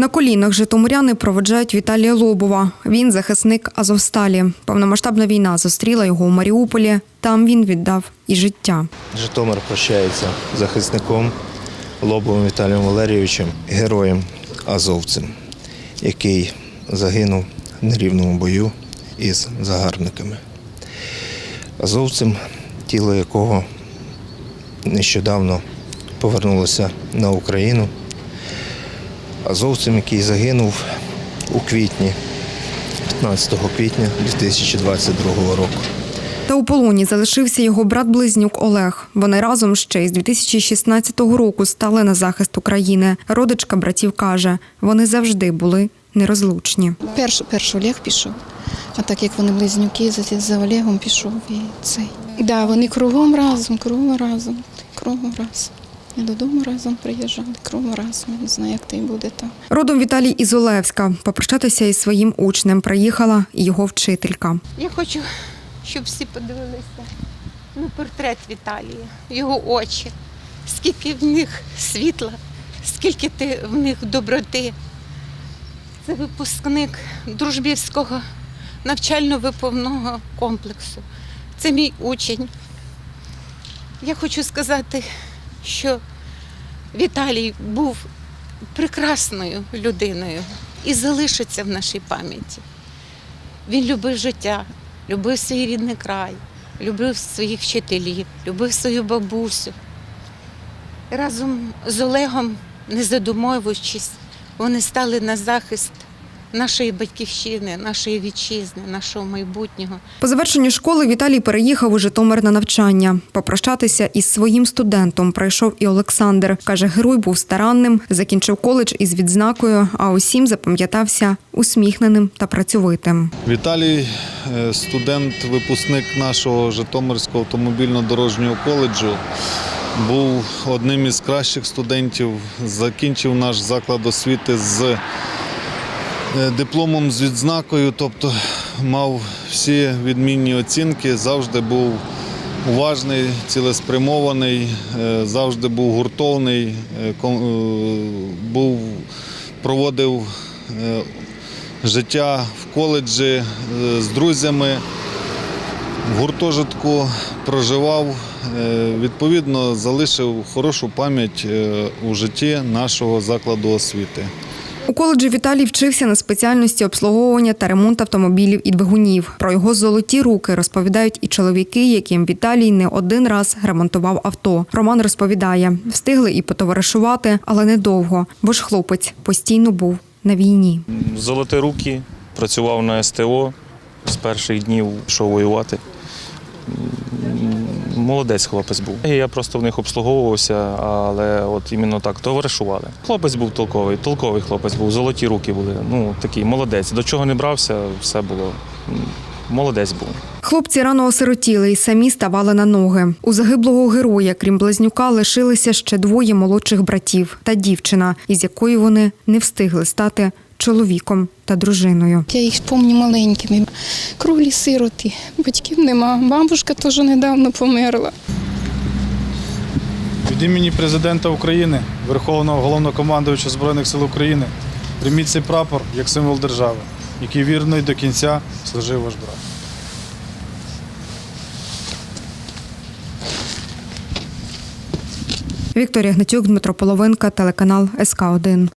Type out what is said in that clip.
На колінах житомиряни проведжають Віталія Лобова. Він захисник Азовсталі. Повномасштабна війна зустріла його у Маріуполі. Там він віддав і життя. Житомир прощається захисником Лобовим Віталієм Валерійовичем, героєм азовцем, який загинув в нерівному бою із загарбниками. Азовцем, тіло якого нещодавно повернулося на Україну. Азовцем, який загинув у квітні, 15 квітня 2022 року. Та у полоні залишився його брат-близнюк Олег. Вони разом ще із 2016 року стали на захист України. Родичка братів каже, вони завжди були нерозлучні. Перш, перш Олег пішов, а так як вони близнюки, за, за Олегом пішов і цей. Да, вони кругом разом, кругом разом, кругом разом. І додому разом приїжджали, кругом разом. Не знаю, як й буде там. Родом Віталій із Олевська. Попрощатися із своїм учнем приїхала і його вчителька. Я хочу, щоб всі подивилися на портрет Віталія, його очі, скільки в них світла, скільки ти в них доброти. Це випускник дружбівського навчально-виповного комплексу. Це мій учень. Я хочу сказати, що Віталій був прекрасною людиною і залишиться в нашій пам'яті. Він любив життя, любив свій рідний край, любив своїх вчителів, любив свою бабусю. Разом з Олегом, не задумуючись, вони стали на захист нашої батьківщини, нашої вітчизни, нашого майбутнього. По завершенню школи Віталій переїхав у Житомир на навчання. Попрощатися із своїм студентом прийшов і Олександр. Каже, герой був старанним, закінчив коледж із відзнакою, а усім запам'ятався усміхненим та працьовитим. Віталій, е, студент, випускник нашого Житомирського автомобільно-дорожнього коледжу, був одним із кращих студентів, закінчив наш заклад освіти з дипломом з відзнакою, тобто мав всі відмінні оцінки, завжди був уважний, цілеспрямований, е, завжди був гуртовний, е, е, був, проводив е, життя в коледжі е, з друзями, в гуртожитку проживав. е, Відповідно, залишив хорошу пам'ять е, у житті нашого закладу освіти. У коледжі Віталій вчився на спеціальності обслуговування та ремонт автомобілів і двигунів. Про його золоті руки розповідають і чоловіки, яким Віталій не один раз ремонтував авто. Роман розповідає, встигли і потоваришувати, але недовго, бо ж хлопець постійно був на війні. Золоті руки, працював на СТО, з перших днів йшов воювати. Молодець хлопець був. Я просто в них обслуговувався, але от іменно так товаришували. Хлопець був толковий, толковий хлопець був, золоті руки були. Ну такий молодець. До чого не брався, все було. Молодець був. Хлопці рано осиротіли і самі ставали на ноги. У загиблого героя, крім близнюка, лишилися ще двоє молодших братів та дівчина, із якою вони не встигли стати чоловіком та дружиною. Я їх пам'ятаю маленькими. Круглі сироти, батьків нема. Бабушка теж недавно померла. Від імені президента України, Верховного головнокомандувача Збройних сил України, прийміть цей прапор як символ держави, який вірно і до кінця служив ваш брат. Вікторія Гнатюк, Дмитро Половинка, телеканал СК 1